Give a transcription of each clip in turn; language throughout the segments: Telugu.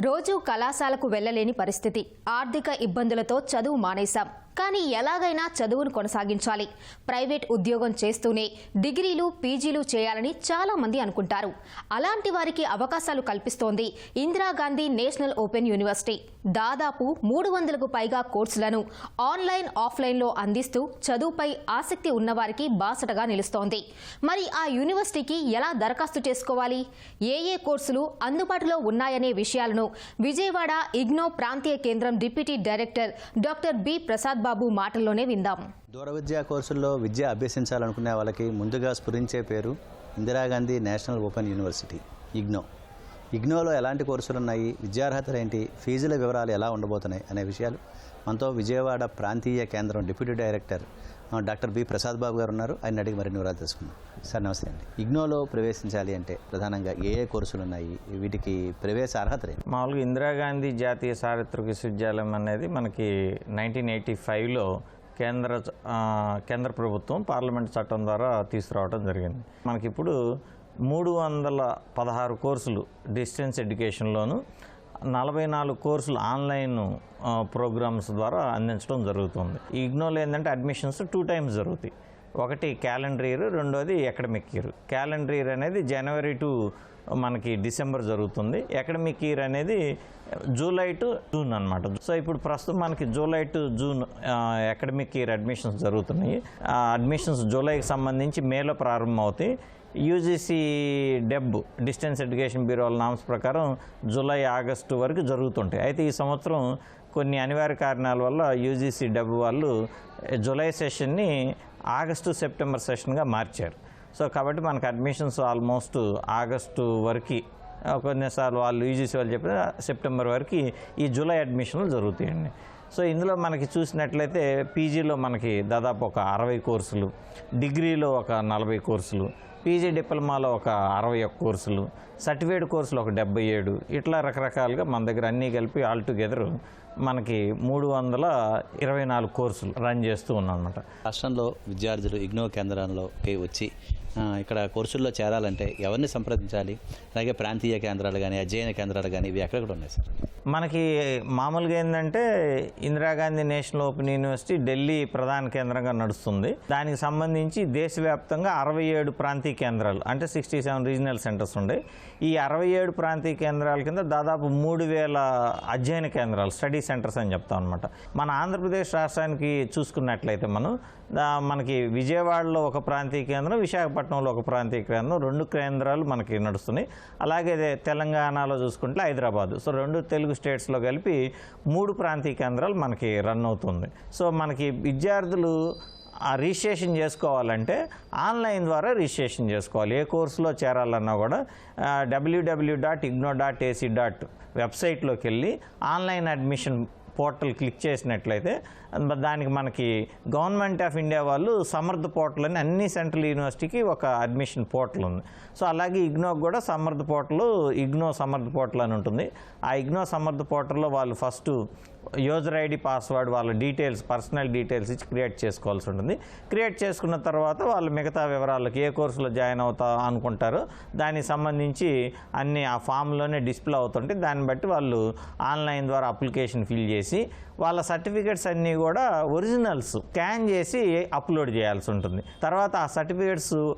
రోజూ కళాశాలకు వెళ్ళలేని పరిస్థితి. ఆర్థిక ఇబ్బందులతో చదువు మానేశాం. కానీ ఎలాగైనా చదువును కొనసాగించాలి. ప్రైవేట్ ఉద్యోగం చేస్తూనే డిగ్రీలు పీజీలు చేయాలని చాలా మంది అనుకుంటారు. అలాంటి వారికి అవకాశాలు కల్పిస్తోంది ఇందిరాగాంధీ నేషనల్ ఓపెన్ యూనివర్సిటీ. దాదాపు మూడు వందలకు పైగా కోర్సులను ఆన్లైన్ ఆఫ్లైన్లో అందిస్తూ చదువుపై ఆసక్తి ఉన్నవారికి బాసటగా నిలుస్తోంది. మరి ఆ యూనివర్సిటీకి ఎలా దరఖాస్తు చేసుకోవాలి? ఏ ఏ కోర్సులు అందుబాటులో ఉన్నాయనే విషయాలను విజయవాడ ఇగ్నో ప్రాంతీయ కేంద్రం deputy director doctor B Prasad Babu మాటల్లోనే విందాం. దూర విద్యా కోర్సుల్లో విద్య అభ్యసించాలనుకునే వాళ్ళకి ముందుగా స్ఫురించే పేరు Indira Gandhi national open university IGNOU. ఇగ్నోలో ఎలాంటి కోర్సులు ఉన్నాయి విద్యార్హతలు ఏంటి ఫీజుల వివరాలు ఎలా ఉండబోతున్నాయి అనే విషయాలు మనతో విజయవాడ ప్రాంతీయ కేంద్రం deputy director doctor B Prasad Babu గారు ఉన్నారు. ఆయన అడిగి మరిన్ని వివరాలు తెలుసుకుందాం. సార్ నమస్తే అండి. ఇగ్నోలో ప్రవేశించాలి అంటే ప్రధానంగా ఏ ఏ కోర్సులు ఉన్నాయి? వీటికి ప్రవేశ అర్హత మామూలుగా ఇందిరాగాంధీ జాతీయ చారిత్రక విశ్వవిద్యాలయం అనేది మనకి నైన్టీన్ ఎయిటీ ఫైవ్లో కేంద్ర కేంద్ర ప్రభుత్వం పార్లమెంట్ చట్టం ద్వారా తీసుకురావడం జరిగింది. మనకి ఇప్పుడు మూడు వందల పదహారు కోర్సులు డిస్టెన్స్ ఎడ్యుకేషన్లోను నలభై నాలుగు కోర్సులు ఆన్లైన్ ప్రోగ్రామ్స్ ద్వారా అందించడం జరుగుతుంది. ఇగ్నోలో ఏంటంటే అడ్మిషన్స్ టూ టైమ్స్ జరుగుతాయి. ఒకటి క్యాలెండర్ ఇయర్ రెండోది ఎకడమిక్ ఇయర్. క్యాలెండర్ ఇయర్ అనేది జనవరి టు మనకి డిసెంబర్ జరుగుతుంది. ఎకడమిక్ ఇయర్ అనేది జూలై టు జూన్ అనమాట సో ఇప్పుడు ప్రస్తుతం మనకి July to June academic year admissions జరుగుతున్నాయి. ఆ అడ్మిషన్స్ జూలైకి సంబంధించి మేలో ప్రారంభమవుతాయి. యూజీసీ డెబ్ డిస్టెన్స్ ఎడ్యుకేషన్ బ్యూరోల నామ్స్ ప్రకారం జూలై ఆగస్టు వరకు జరుగుతుంటాయి. అయితే ఈ సంవత్సరం కొన్ని అనివార్య కారణాల వల్ల యూజీసీ డెబ్ వాళ్ళు జూలై సెషన్ని ఆగస్టు సెప్టెంబర్ సెషన్గా మార్చారు. సో కాబట్టి మనకు అడ్మిషన్స్ ఆల్మోస్ట్ ఆగస్టు వరకు కొన్నిసార్లు వాళ్ళు యూజీసీ వాళ్ళు చెప్పిన సెప్టెంబర్ వరకు ఈ జూలై అడ్మిషన్లు జరుగుతాయండి. సో ఇందులో మనకి చూసినట్లయితే పీజీలో మనకి దాదాపు ఒక అరవై కోర్సులు డిగ్రీలో ఒక నలభై కోర్సులు పీజీ డిప్లొమాలో ఒక అరవై ఒక్క కోర్సులు సర్టిఫికేట్ కోర్సులు ఒక డెబ్బై ఏడు ఇట్లా రకరకాలుగా మన దగ్గర అన్నీ కలిపి ఆల్ టుగెదర్ మనకి మూడు వందల ఇరవై నాలుగు కోర్సులు రన్ చేస్తూ ఉన్నాం అనమాట రాష్ట్రంలో విద్యార్థులు ఇగ్నో కేంద్రంలోకి వచ్చి ఇక్కడ కోర్సుల్లో చేరాలంటే ఎవరిని సంప్రదించాలి? అలాగే ప్రాంతీయ కేంద్రాలు కానీ అధ్యయన కేంద్రాలు కానీ ఇవి ఎక్కడెక్కడ ఉన్నాయి సార్? మనకి మామూలుగా ఏంటంటే Indira Gandhi national open university Delhi ప్రధాన కేంద్రంగా నడుస్తుంది. దానికి సంబంధించి దేశవ్యాప్తంగా అరవై ఏడు ప్రాంతీయ కేంద్రాలు అంటే సిక్స్టీ సెవెన్ రీజనల్ సెంటర్స్ ఉన్నాయి ఈ అరవై ఏడు ప్రాంతీయ కేంద్రాల కింద దాదాపు మూడు వేల అధ్యయన కేంద్రాలు స్టడీ సెంటర్స్ అని చెప్తాం అనమాట మన ఆంధ్రప్రదేశ్ రాష్ట్రానికి చూసుకున్నట్లయితే మనం మనకి విజయవాడలో ఒక ప్రాంతీయ కేంద్రం విశాఖపట్నంలో ఒక ప్రాంతీయ కేంద్రం రెండు కేంద్రాలు మనకి నడుస్తున్నాయి. అలాగే తెలంగాణలో చూసుకుంటే హైదరాబాద్. సో రెండు తెలుగు స్టేట్స్లో కలిపి మూడు ప్రాంతీయ కేంద్రాలు మనకి రన్ అవుతుంది. సో మనకి విద్యార్థులు ఆ రిజిస్ట్రేషన్ చేసుకోవాలంటే ఆన్లైన్ ద్వారా రిజిస్ట్రేషన్ చేసుకోవాలి. ఏ కోర్సులో చేరాలన్నా కూడా W W dot IGNOU dot AC dot వెబ్సైట్లోకి వెళ్ళి ఆన్లైన్ అడ్మిషన్ పోర్టల్ క్లిక్ చేసినట్లయితే దానికి మనకి గవర్నమెంట్ ఆఫ్ ఇండియా వాళ్ళు సమర్థ పోర్టల్ అని అన్ని సెంట్రల్ యూనివర్సిటీకి ఒక అడ్మిషన్ పోర్టల్ ఉంది. సో అలాగే ఇగ్నోకి కూడా సమర్థ పోర్టల్ ఇగ్నో సమర్థ పోర్టల్ అని ఉంటుంది. ఆ ఇగ్నో సమర్థ పోర్టల్లో వాళ్ళు ఫస్ట్ యూజర్ ఐడి పాస్వర్డ్ వాళ్ళ డీటెయిల్స్ పర్సనల్ డీటెయిల్స్ ఇచ్చి క్రియేట్ చేసుకోవాల్సి ఉంటుంది. క్రియేట్ చేసుకున్న తర్వాత వాళ్ళు మిగతా వివరాలకు ఏ కోర్సులో జాయిన్ అవుతా అనుకుంటారో. దానికి సంబంధించి అన్ని ఆ ఫామ్లోనే డిస్ప్లే అవుతుంటే దాన్ని బట్టి వాళ్ళు ఆన్లైన్ ద్వారా అప్లికేషన్ ఫిల్ చేసి వాళ్ళ సర్టిఫికేట్స్ అన్నీ కూడా ఒరిజినల్స్ స్కాన్ చేసి అప్లోడ్ చేయాల్సి ఉంటుంది. తర్వాత ఆ సర్టిఫికేట్స్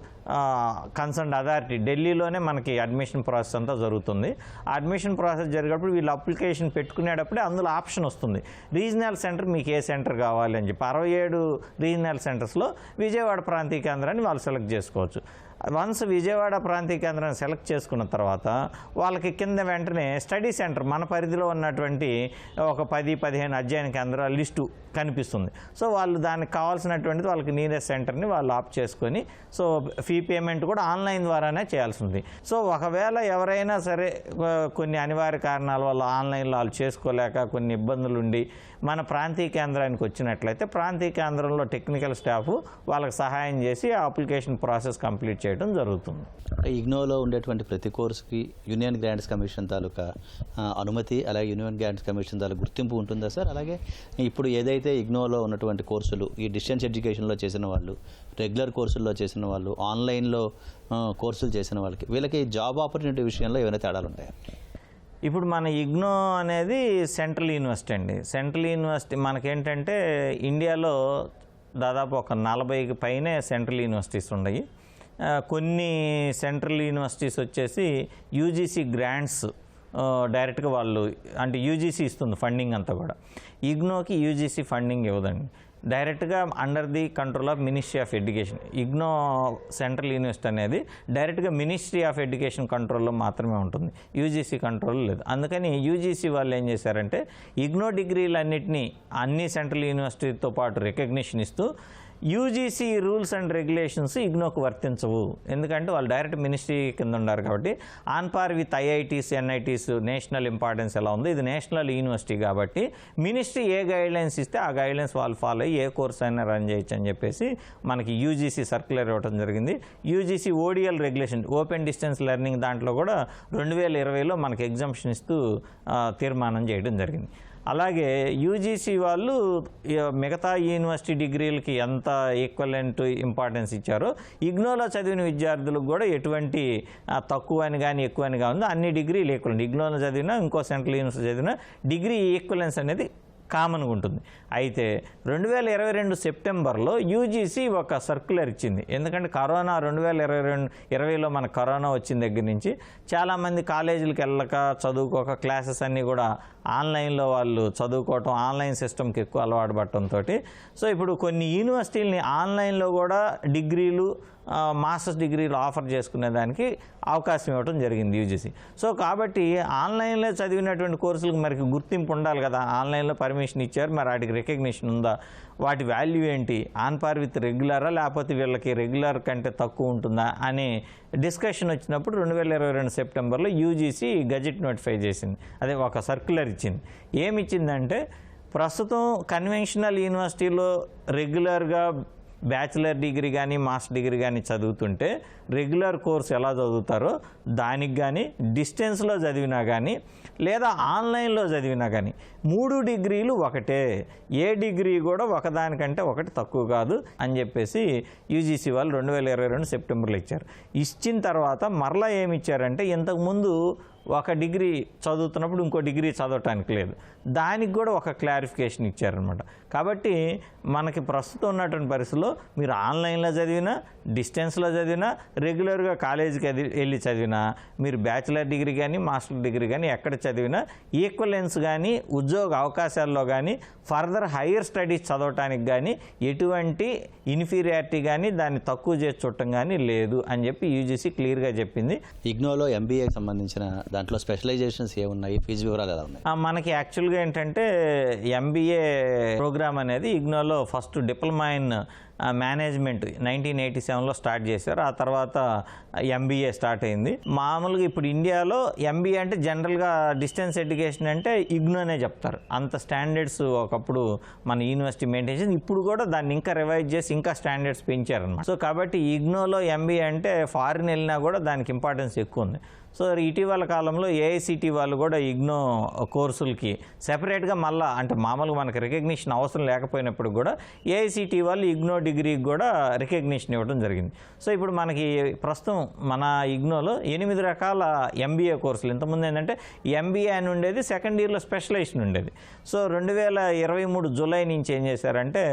కన్సర్న్ అథారిటీ ఢిల్లీలోనే మనకి అడ్మిషన్ ప్రాసెస్ అంతా జరుగుతుంది. అడ్మిషన్ ప్రాసెస్ జరిగేటప్పుడు వీళ్ళు అప్లికేషన్ పెట్టుకునేటప్పుడే అందులో ఆప్షన్ వస్తుంది. రీజనల్ సెంటర్ మీకు ఏ సెంటర్ కావాలి అని చెప్పి అరవై ఏడు రీజనల్ సెంటర్స్లో విజయవాడ ప్రాంతీయ కేంద్రాన్ని వాళ్ళు సెలెక్ట్ చేసుకోవచ్చు. వన్స్ విజయవాడ ప్రాంతీయ కేంద్రాన్ని సెలెక్ట్ చేసుకున్న తర్వాత వాళ్ళకి కింద వెంటనే స్టడీ సెంటర్ మన పరిధిలో ఉన్నటువంటి ఒక పది పదిహేను అధ్యయన కేంద్రాల లిస్టు కనిపిస్తుంది. సో వాళ్ళు దానికి కావాల్సినటువంటిది వాళ్ళకి నీరెస్ట్ సెంటర్ని వాళ్ళు ఆప్ చేసుకొని సో ఫీ పేమెంట్ కూడా ఆన్లైన్ ద్వారానే చేయాల్సి ఉంది సో ఒకవేళ ఎవరైనా సరే కొన్ని అనివార్య కారణాల వల్ల ఆన్లైన్లో వాళ్ళు చేసుకోలేక కొన్ని ఇబ్బందులు ఉండి మన ప్రాంతీయ కేంద్రానికి వచ్చినట్లయితే ప్రాంతీయ కేంద్రంలో టెక్నికల్ స్టాఫ్ వాళ్ళకి సహాయం చేసి ఆ అప్లికేషన్ ప్రాసెస్ కంప్లీట్ చేయడం జరుగుతుంది. ఇగ్నోలో ఉండేటువంటి ప్రతి కోర్సుకి యూనియన్ గ్రాంట్స్ కమిషన్ తాలూకా అనుమతి అలాగే యూనియన్ గ్రాంట్స్ కమిషన్ తాలూకా గుర్తింపు ఉంటుందా సార్? అలాగే ఇప్పుడు ఏదైతే ఇగ్నోలో ఉన్నటువంటి కోర్సులు ఈ డిస్టెన్స్ ఎడ్యుకేషన్లో చేసిన వాళ్ళు రెగ్యులర్ కోర్సుల్లో చేసిన వాళ్ళు ఆన్లైన్లో కోర్సులు చేసిన వాళ్ళకి వీళ్ళకి జాబ్ ఆపర్చునిటీ విషయంలో ఏమైనా తేడాలు ఉంటాయా ఇప్పుడు మన ఇగ్నో అనేది సెంట్రల్ యూనివర్సిటీ అండి. సెంట్రల్ యూనివర్సిటీ మనకేంటంటే ఇండియాలో దాదాపు ఒక నలభైకి పైనే సెంట్రల్ యూనివర్సిటీస్ ఉన్నాయి. కొన్ని సెంట్రల్ యూనివర్సిటీస్ వచ్చేసి యూజీసీ గ్రాంట్స్ డైరెక్ట్గా వాళ్ళు అంటే యూజీసీ ఇస్తుంది ఫండింగ్ అంతా కూడా. ఇగ్నోకి యూజీసీ ఫండింగ్ ఇవ్వదండి. డైరెక్ట్గా under the control of ministry of education. IGNOU central university అనేది డైరెక్ట్గా మినిస్ట్రీ ఆఫ్ ఎడ్యుకేషన్ కంట్రోల్లో మాత్రమే ఉంటుంది. యూజీసీ కంట్రోల్ లేదు. అందుకని యూజీసీ వాళ్ళు ఏం చేశారంటే ఇగ్నో డిగ్రీలన్నింటినీ అన్ని సెంట్రల్ యూనివర్సిటీతో పాటు రికగ్నిషన్ ఇస్తూ యూజీసీ రూల్స్ అండ్ రెగ్యులేషన్స్ ఇగ్నోకు వర్తించవు. ఎందుకంటే వాళ్ళు డైరెక్ట్ మినిస్ట్రీ కింద ఉన్నారు కాబట్టి on par with IITs NITs national importance ఎలా ఉందో ఇది నేషనల్ యూనివర్సిటీ కాబట్టి మినిస్ట్రీ ఏ గైడ్లైన్స్ ఇస్తే ఆ గైడ్లైన్స్ వాళ్ళు ఫాలో అయ్యి ఏ కోర్స్ అయినా రన్ చేయొచ్చు అని చెప్పేసి మనకి యూజీసీ సర్క్యులర్ ఇవ్వడం జరిగింది. UGC ODL regulation open distance learning దాంట్లో కూడా రెండు వేల ఇరవైలో మనకి ఎగ్జామ్షన్ ఇస్తూ తీర్మానం చేయడం జరిగింది. అలాగే యూజీసీ వాళ్ళు మిగతా యూనివర్సిటీ డిగ్రీలకి ఎంత ఈక్వలెంట్ ఇంపార్టెన్స్ ఇచ్చారో ఇగ్నోలో చదివిన విద్యార్థులకు కూడా ఎటువంటి తక్కువ అని కానీ ఎక్కువ అని కానీ అన్ని డిగ్రీలు ఈక్వలెంట్ ఇగ్నోలో చదివినా ఇంకో సెంట్రల్ యూనివర్సిటీ చదివినా డిగ్రీ ఈక్వలెన్స్ అనేది కామన్గా ఉంటుంది. అయితే రెండు వేల ఇరవై రెండు సెప్టెంబర్లో యూజీసీ ఒక సర్క్యులర్ ఇచ్చింది. ఎందుకంటే కరోనా రెండు వేల ఇరవై రెండు ఇరవైలో మన కరోనా వచ్చిన దగ్గర నుంచి చాలామంది కాలేజీలకు వెళ్ళక చదువుకోక క్లాసెస్ అన్నీ కూడా ఆన్లైన్లో వాళ్ళు చదువుకోవటం ఆన్లైన్ సిస్టమ్కి ఎక్కువ అలవాటు పడటంతో సో ఇప్పుడు కొన్ని యూనివర్సిటీలని ఆన్లైన్లో కూడా డిగ్రీలు మాస్టర్స్ డిగ్రీలు ఆఫర్ చేసుకునే దానికి అవకాశం ఇవ్వడం జరిగింది యూజీసీ. సో కాబట్టి ఆన్లైన్లో చదివినటువంటి కోర్సులకు మరి గుర్తింపు ఉండాలి కదా. ఆన్లైన్లో పర్మిషన్ ఇచ్చారు మరి వాటికి రికగ్నిషన్ ఉందా? వాటి వాల్యూ ఏంటి? ఆన్ పార్ విత్ రెగ్యులరా లేకపోతే వీళ్ళకి రెగ్యులర్ కంటే తక్కువ ఉంటుందా అనే డిస్కషన్ వచ్చినప్పుడు రెండు వేల ఇరవై రెండు సెప్టెంబర్లో యూజీసీ గజెట్ నోటిఫై చేసింది. అదే ఒక సర్క్యులర్ ఇచ్చింది. ఏమి ఇచ్చిందంటే ప్రస్తుతం కన్వెన్షనల్ యూనివర్సిటీలో రెగ్యులర్గా బ్యాచిలర్ డిగ్రీ కానీ మాస్టర్ డిగ్రీ కానీ చదువుతుంటే రెగ్యులర్ కోర్స్ ఎలా చదువుతారో దానికి కానీ డిస్టెన్స్లో చదివినా కానీ లేదా ఆన్లైన్లో చదివినా కానీ మూడు డిగ్రీలు ఒకటే. ఏ డిగ్రీ కూడా ఒకదానికంటే ఒకటి తక్కువ కాదు అని చెప్పేసి యూజీసీ వాళ్ళు రెండు వేల ఇరవై రెండు సెప్టెంబర్లో ఇచ్చారు. ఇచ్చిన తర్వాత మరలా ఏమి ఇచ్చారంటే ఇంతకుముందు ఒక డిగ్రీ చదువుతున్నప్పుడు ఇంకో డిగ్రీ చదవటానికి లేదు. దానికి కూడా ఒక క్లారిఫికేషన్ ఇచ్చారనమాట కాబట్టి మనకి ప్రస్తుతం ఉన్నటువంటి పరిస్థితుల్లో మీరు ఆన్లైన్లో చదివినా డిస్టెన్స్లో చదివినా రెగ్యులర్గా కాలేజీకి అది వెళ్ళి చదివినా మీరు బ్యాచిలర్ డిగ్రీ కానీ మాస్టర్ డిగ్రీ కానీ ఎక్కడ చదివినా ఈక్వలెన్స్ కానీ ఉద్యోగ అవకాశాల్లో కానీ ఫర్దర్ హైయర్ స్టడీస్ చదవటానికి కానీ ఎటువంటి ఇన్ఫీరియారిటీ కానీ దాన్ని తక్కువ చేసి చూడటం కానీ లేదు అని చెప్పి యూజీసీ క్లియర్గా చెప్పింది. ఇగ్నోలో ఎంబీఏకి సంబంధించిన దాంట్లో స్పెషలైజేషన్స్ ఏమున్నాయి? ఫీజు వివరాలు ఎలా ఉన్నాయి? మనకి యాక్చువల్గా ఏంటంటే ఎంబీఏ ప్రోగ్రామ్ అనేది ఇగ్నోలో first diploma in management nineteen eighty సెవెన్లో స్టార్ట్ చేశారు. ఆ తర్వాత ఎంబీఏ స్టార్ట్ అయింది. మామూలుగా ఇప్పుడు ఇండియాలో ఎంబీఏ అంటే జనరల్గా డిస్టెన్స్ ఎడ్యుకేషన్ అంటే ఇగ్నోనే చెప్తారు. అంత స్టాండర్డ్స్ ఒకప్పుడు మన యూనివర్సిటీ మెయింటైన్ చేసి ఇప్పుడు కూడా దాన్ని ఇంకా రివైజ్ చేసి ఇంకా స్టాండర్డ్స్ పెంచారనమాట సో కాబట్టి ఇగ్నోలో ఎంబీఏ అంటే ఫారిన్ వెళ్ళినా కూడా దానికి ఇంపార్టెన్స్ ఎక్కువ ఉంది. సో ఇటీవల కాలంలో ఏఐసిటీ వాళ్ళు కూడా ఇగ్నో కోర్సులకి సెపరేట్గా మళ్ళీ అంటే మామూలుగా మనకి రికగ్నిషన్ అవసరం లేకపోయినప్పుడు కూడా ఏఐసిటి వాళ్ళు ఇగ్నో డిగ్రీకి కూడా రికగ్నిషన్ ఇవ్వడం జరిగింది. సో ఇప్పుడు మనకి ప్రస్తుతం మన ఇగ్నోలో ఎనిమిది రకాల ఎంబీఏ కోర్సులు. ఇంతకుముందు ఏంటంటే ఎంబీఏ అని ఉండేది సెకండ్ ఇయర్లో స్పెషలైజేషన్ ఉండేది. సో రెండు వేల ఇరవై మూడు జూలై నుంచి ఏం చేశారంటే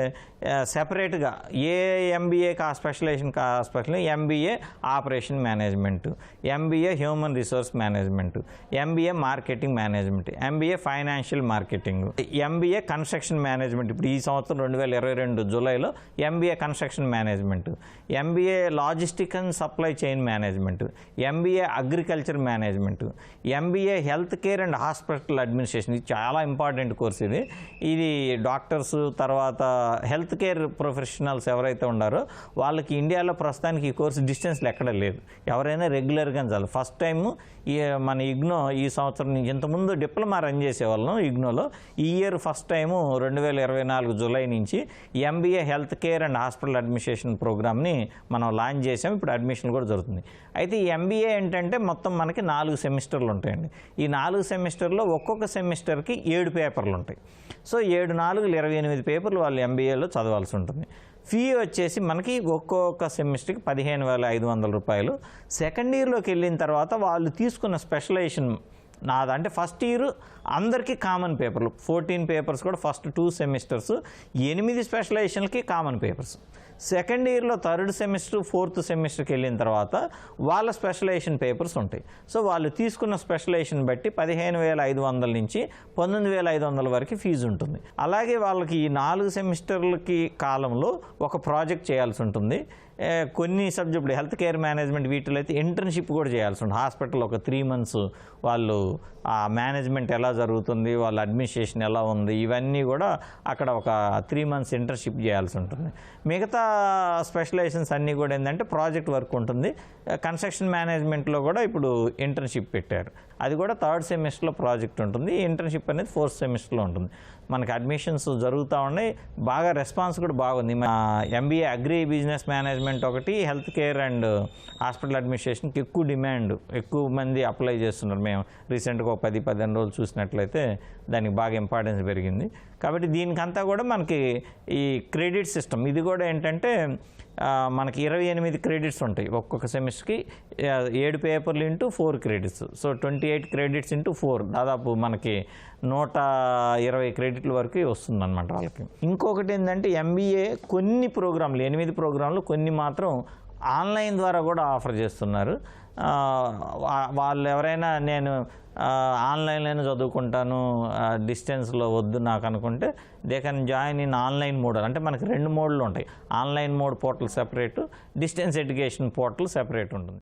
సెపరేట్గా ఏ ఎంబీఏకి ఆ స్పెషలైజేషన్ ఆ special MBA operation management MBA human resource management MBA marketing management MBA financial marketing MBA construction management. ఇప్పుడు ఈ సంవత్సరం రెండు వేల ఇరవై రెండు జూలైలో MBA construction management MBA logistic and supply chain management MBA agriculture management MBA health care and hospital administration ఇది చాలా ఇంపార్టెంట్ కోర్స్ ఇది. ఇది డాక్టర్స్ తర్వాత హెల్త్ కేర్ ప్రొఫెషనల్స్ ఎవరైతే ఉన్నారో వాళ్ళకి ఇండియాలో ప్రస్తుతానికి ఈ కోర్సు డిస్టెన్స్లు ఎక్కడ లేదు. ఎవరైనా రెగ్యులర్గా చాలు ఫస్ట్ టైము ఈ మన ఇగ్నో ఈ సంవత్సరం నుంచి ఇంతకుముందు డిప్లొమా రన్ చేసేవాళ్ళం ఇగ్నోలో. ఈ ఇయర్ ఫస్ట్ టైము రెండు వేల ఇరవై నాలుగు జూలై నుంచి MBA health care and hospital administration ప్రోగ్రామ్ని మనం లాంచ్ చేసాం. ఇప్పుడు అడ్మిషన్ కూడా జరుగుతుంది. అయితే ఈ ఎంబీఏ ఏంటంటే మొత్తం మనకి నాలుగు సెమిస్టర్లు ఉంటాయండి. ఈ నాలుగు సెమిస్టర్లో ఒక్కొక్క సెమిస్టర్కి ఏడు పేపర్లు ఉంటాయి. సో ఏడు నాలుగు ఇరవై ఎనిమిది పేపర్లు వాళ్ళు ఎంబీఏలో చదవాల్సి ఉంటుంది. ఫీ వచ్చేసి మనకి ఒక్కొక్క సెమిస్టర్కి పదిహేను వేల ఐదు వందల రూపాయలు. సెకండ్ ఇయర్లోకి వెళ్ళిన తర్వాత వాళ్ళు తీసుకున్న స్పెషలైజేషన్ నాది? అంటే ఫస్ట్ ఇయర్ అందరికీ కామన్ పేపర్లు ఫోర్టీన్ పేపర్స్ కూడా ఫస్ట్ టూ సెమిస్టర్స్ ఎనిమిది స్పెషలైజేషన్లకి కామన్ పేపర్స్ సెకండ్ ఇయర్లో థర్డ్ సెమిస్టర్ ఫోర్త్ సెమిస్టర్కి వెళ్ళిన తర్వాత వాళ్ళ స్పెషలైజేషన్ పేపర్స్ ఉంటాయి. సో వాళ్ళు తీసుకున్న స్పెషలైజేషన్ బట్టి పదిహేను వేల ఐదు వందల నుంచి పంతొమ్మిది వేల ఐదు వందల వరకు ఫీజు ఉంటుంది. అలాగే వాళ్ళకి ఈ నాలుగు సెమిస్టర్లకి కాలంలో ఒక ప్రాజెక్ట్ చేయాల్సి ఉంటుంది. కొన్ని సబ్జెక్టులు హెల్త్ కేర్ మేనేజ్మెంట్ వీటిలో అయితే ఇంటర్న్షిప్ కూడా చేయాల్సి ఉంటుంది. హాస్పిటల్ ఒక త్రీ మంత్స్ వాళ్ళు ఆ మేనేజ్మెంట్ ఎలా జరుగుతుంది వాళ్ళ అడ్మినిస్ట్రేషన్ ఎలా ఉంది ఇవన్నీ కూడా అక్కడ ఒక త్రీ మంత్స్ ఇంటర్న్షిప్ చేయాల్సి ఉంటుంది. మిగతా స్పెషలైజేషన్స్ అన్నీ కూడా ఏంటంటే ప్రాజెక్ట్ వర్క్ ఉంటుంది. కన్స్ట్రక్షన్ మేనేజ్మెంట్లో కూడా ఇప్పుడు ఇంటర్న్షిప్ పెట్టారు. అది కూడా థర్డ్ సెమిస్టర్లో ప్రాజెక్ట్ ఉంటుంది. ఇంటర్న్షిప్ అనేది ఫోర్త్ సెమిస్టర్లో ఉంటుంది. మనకి అడ్మిషన్స్ జరుగుతూ ఉన్నాయి. బాగా రెస్పాన్స్ కూడా బాగుంది. ఎంబీఏ అగ్రి బిజినెస్ మేనేజ్మెంట్ ఒకటి హెల్త్ కేర్ అండ్ హాస్పిటల్ అడ్మినిస్ట్రేషన్కి ఎక్కువ డిమాండ్ ఎక్కువ మంది అప్లై చేస్తున్నారు. మేము రీసెంట్గా ఒక పది పదిహేను రోజులు చూసినట్లయితే దానికి బాగా ఇంపార్టెన్స్ పెరిగింది. కాబట్టి దీనికంతా కూడా మనకి ఈ క్రెడిట్ సిస్టమ్ ఇది కూడా ఏంటంటే మనకి ఇరవై ఎనిమిది క్రెడిట్స్ ఉంటాయి ఒక్కొక్క సెమిస్టర్కి. ఏడు పేపర్లు into four credits. So twenty eight credits into four. దాదాపు మనకి నూట ఇరవై క్రెడిట్ల వరకు వస్తుందన్నమాట వాళ్ళకి. ఇంకొకటి ఏంటంటే ఎంబీఏ కొన్ని ప్రోగ్రాంలు ఎనిమిది ప్రోగ్రాంలు కొన్ని మాత్రం ఆన్లైన్ ద్వారా కూడా ఆఫర్ చేస్తున్నారు. వాళ్ళు ఎవరైనా నేను ఆన్లైన్లోనే చదువుకుంటాను డిస్టెన్స్లో వద్దు నాకు అనుకుంటే they can join in online mode. అంటే మనకి రెండు మోడ్లు ఉంటాయి. Online mode portal separate distance education portal separate ఉంటుంది.